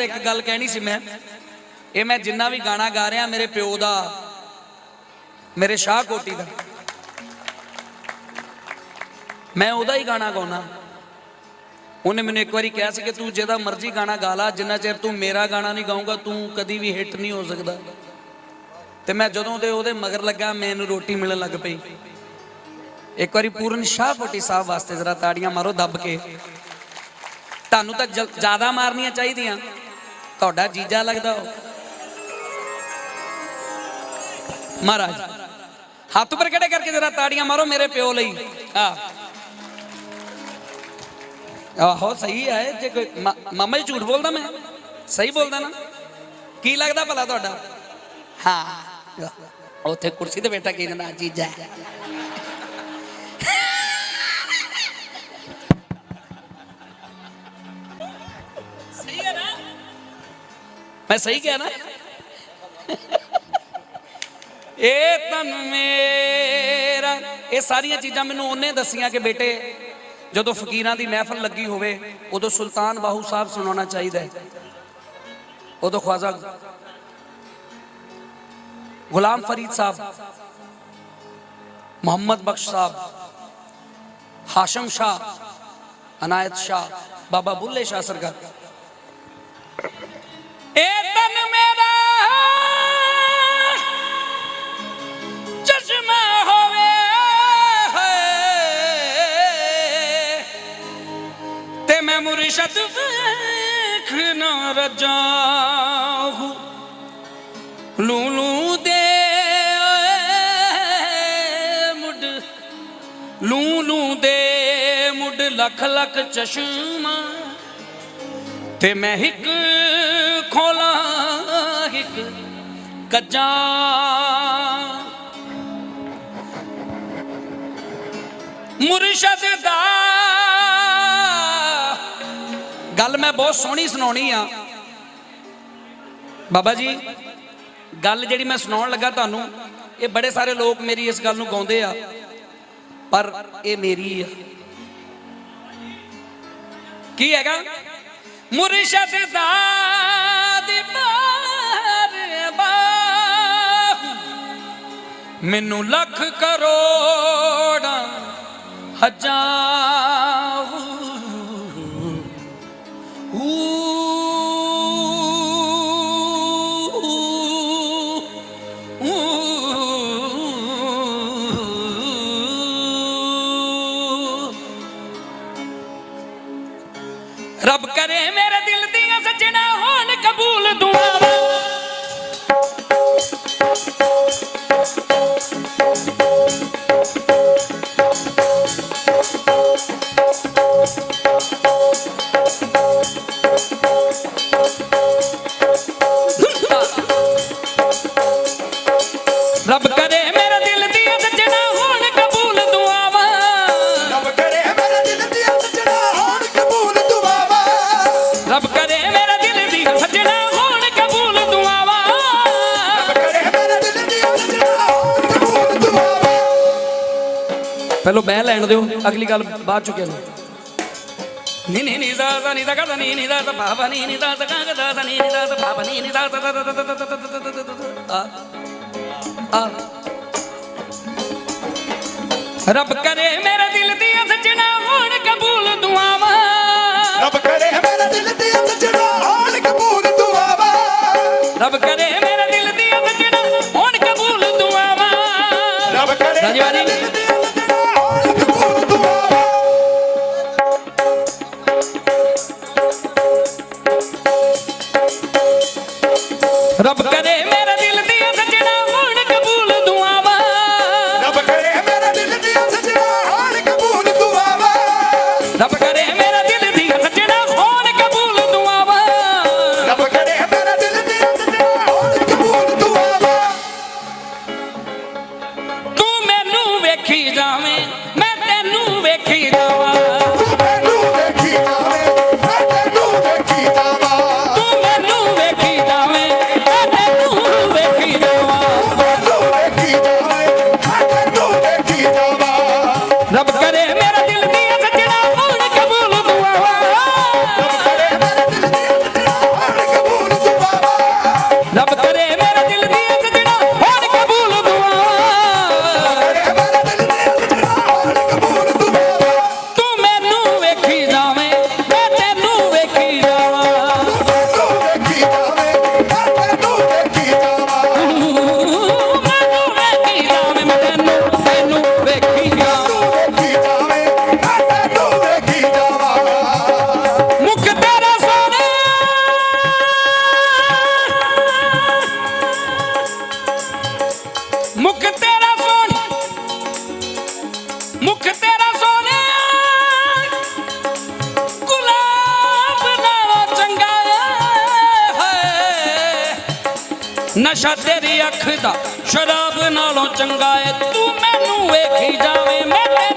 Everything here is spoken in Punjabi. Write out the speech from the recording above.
ਇੱਕ ਗੱਲ ਕਹਿਣੀ ਸੀ ਮੈਂ। ਇਹ ਮੈਂ ਜਿੰਨਾ ਵੀ ਗਾਣਾ ਗਾ ਰਿਹਾ ਮੇਰੇ ਪਿਓ ਦਾ, ਮੇਰੇ ਸ਼ਾਹ ਕੋਟੀ ਦਾ। ਮੈਂ ਉਹਦਾ ਹੀ ਗਾਣਾ ਗਾਉਣਾ ਉਹਨੇ ਮੈਨੂੰ ਇੱਕ ਵਾਰੀ ਕਿਹਾ ਸੀ ਕਿ ਤੂੰ ਜਿਹਦਾ ਮਰਜ਼ੀ ਗਾਣਾ ਗਾ ਲਾ, ਜਿੰਨਾ ਚਿਰ ਤੂੰ ਮੇਰਾ ਗਾਣਾ ਨਹੀਂ ਗਾਉਂਗਾ ਤੂੰ ਕਦੀ ਵੀ ਹਿੱਟ ਨਹੀਂ ਹੋ ਸਕਦਾ। ਤੇ ਮੈਂ ਜਦੋਂ ਦੇ ਉਹਦੇ ਮਗਰ ਲੱਗਾ, ਮੈਨੂੰ ਰੋਟੀ ਮਿਲਣ ਲੱਗ ਪਈ। ਇੱਕ ਵਾਰੀ ਪੂਰਨ ਸ਼ਾਹ ਕੋਟੀ ਸਾਹਿਬ ਵਾਸਤੇ ਜ਼ਰਾ ਤਾੜੀਆਂ ਮਾਰੋ ਦੱਬ ਕੇ। ਤੁਹਾਨੂੰ ਤਾਂ ਜ਼ਿਆਦਾ ਮਾਰਨੀਆਂ ਚਾਹੀਦੀਆਂ। ਤੁਹਾਡਾ ਜੀਜਾ ਲੱਗਦਾ ਉਹ। ਮਹਾਰਾਜ, ਹੱਥ ਉੱਪਰ ਖੜੇ ਕਰਕੇ ਜਰਾ ਤਾੜੀਆਂ ਮਾਰੋ ਮੇਰੇ ਪਿਓ ਲਈ। ਆ। ਆਹੋ, ਸਹੀ ਹੈ, ਜੇ ਕੋਈ ਮਾਮਾ ਜੀ ਝੂਠ ਬੋਲਦਾ ਮੈਂ? ਸਹੀ ਬੋਲਦਾ ਨਾ? ਕੀ ਲੱਗਦਾ ਭਲਾ ਤੁਹਾਡਾ? ਹਾਂ। ਉੱਥੇ ਕੁਰਸੀ ਤੇ ਬੈਠਾ ਕੀ ਜਨਾ ਜੀਜਾ? ਮੈਂ ਸਹੀ ਕਿਹਾ ਨਾ? ਇਹ ਤਨ ਮੇਰਾ, ਇਹ ਸਾਰੀਆਂ ਚੀਜ਼ਾਂ ਮੈਨੂੰ ਉਹਨੇ ਦੱਸੀਆਂ ਕਿ ਬੇਟੇ, ਜਦੋਂ ਫਕੀਰਾਂ ਦੀ ਮਹਿਫਲ ਲੱਗੀ ਹੋਵੇ, ਉਦੋਂ ਸੁਲਤਾਨ ਬਾਹੂ ਸਾਹਿਬ ਸੁਣਾਉਣਾ ਚਾਹੀਦਾ ਹੈ। ਉਦੋਂ ਖਵਾਜਾ ਗੁਲਾਮ ਫਰੀਦ ਸਾਹਿਬ, ਮੁਹੰਮਦ ਬਖਸ਼ ਸਾਹਿਬ, ਹਾਸ਼ਮ ਸ਼ਾਹ, ਅਨਾਇਤ ਸ਼ਾਹ, ਬਾਬਾ ਬੁੱਲੇ ਸ਼ਾਹ ਸਰਗਰ ਸ਼ਦ ਵੇਖ ਨਾ ਰਜਾਹੂ ਲੂਲੂ ਦੇ ਮੁੱਢ। ਲੂਲੂ ਦੇ ਮੁੱਢ ਲੱਖ ਲੱਖ ਚਸ਼ਮਾ। ਤੇ ਮੈਂ ਇੱਕ ਖੋਲਾ ਇੱਕ ਕੱਜਾ। ਮੁਰਸ਼ਦ ਦਾ ਮੈਂ ਬਹੁਤ ਸੋਹਣੀ ਸੁਣਾਉਣੀ ਆ। ਬਾਬਾ ਜੀ, ਗੱਲ ਜਿਹੜੀ ਮੈਂ ਸੁਣਾਉਣ ਲੱਗਾ ਤੁਹਾਨੂੰ, ਇਹ ਬੜੇ ਸਾਰੇ ਲੋਕ ਮੇਰੀ ਇਸ ਗੱਲ ਨੂੰ ਗਾਉਂਦੇ ਆ, ਪਰ ਇਹ ਮੇਰੀ ਆ। ਕੀ ਹੈਗਾ? ਮੁਰਸ਼ਦ ਦਾ ਦੀਵਾਰ ਬਾਹੂ। ਮੈਨੂੰ ਲੱਖ ਕਰੋ academia ਪਹਿਲਾਂ ਮੈਂ ਲੈਣ ਦਿਓ ਅਗਲੀ ਗੱਲ ਬਾਅਦ ਚੁੱਕਿਆ ਨੂੰ ਨੀ ਨੀ ਨੀ ਦਾ ਦਾ ਨੀ ਦਾ ਗਾ ਨੀ ਨੀ ਦਾ ਦਾ ਬਾਬਾ ਨੀ ਨੀ ਦਾ ਦਾ ਗਾ ਦਾ ਨੀ ਨੀ ਦਾ ਦਾ ਬਾਬਾ ਨੀ ਨੀ ਦਾ ਦਾ ਦਾ ਦਾ ਦਾ ਦਾ ਆ ਆ ਰੱਬ ਕਰੇ ਮੇਰੇ ਦਿਲ ਦੀ ਸਜਣਾ ਹੋਣ ਕਬੂਲ ਦੁਆਵਾਂ ਰੱਬ ਕਰੇ ਮੇਰੇ ਦਿਲ ਦੀ ਸਜਣਾ ਹੋਣ ਕਬੂਲ ਦੁਆਵਾਂ ਰੱਬ ਕਰੇ ਮੇਰੇ ਦਿਲ ਦੀ ਸਜਣਾ ਹੋਣ ਕਬੂਲ ਦੁਆਵਾਂ ਰੱਬ ਕਰੇ ਰੱਬ ਕਰੇ ਮੇਰੇ ਨਸ਼ਾ ਤੇਰੀ ਅੱਖ ਦਾ ਸ਼ਰਾਬ ਨਾਲੋਂ ਚੰਗਾ ਏ ਤੂੰ ਮੈਨੂੰ ਵੇਖੀ ਜਾਵੇਂ ਮੈਂ